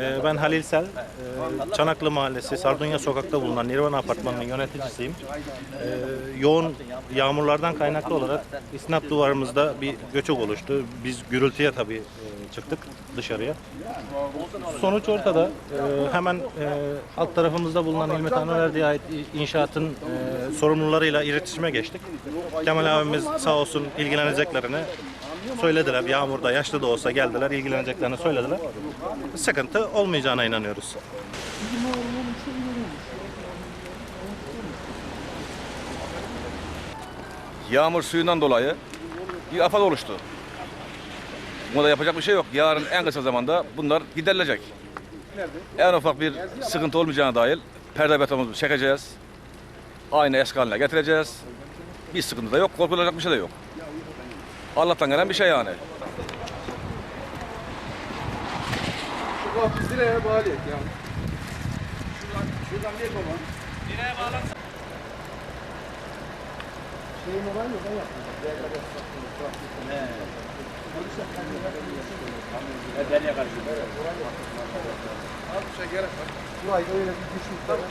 Ee, Ben Halil Sel, ee, Çanaklı Mahallesi, Sardunya Sokak'ta bulunan Nirvana Apartmanı'nın yöneticisiyim. Ee, Yoğun yağmurlardan kaynaklı olarak isnat duvarımızda bir göçük oluştu. Biz gürültüye tabii e, çıktık dışarıya. Sonuç ortada. Ee, Hemen e, alt tarafımızda bulunan İlmet Anverdi'ye ait inşaatın e, sorumlularıyla iletişime geçtik. Kemal abimiz sağ olsun ilgileneceklerini söylediler. Yağmurda yaşlı da olsa geldiler, ilgileneceklerini söylediler. Sıkıntı olmayacağına inanıyoruz. Yağmur suyundan dolayı bir afet oluştu. Buna da yapacak bir şey yok. Yarın en kısa zamanda bunlar giderilecek. En ufak bir sıkıntı olmayacağına dair perde betonumuzu çekeceğiz. Aynı eski haline getireceğiz. Bir sıkıntı da yok, korkulacak bir şey de yok. Allah'tan gelen bir şey yani. Bak direğe bağlı et yani. Şuradan, şuradan bir baba. Direğe bağlan. Şeyin var mı? Ben yaptım. Deliye karşı. Az bir şey gerek var. Burayı öyle bir düşün. Tabii.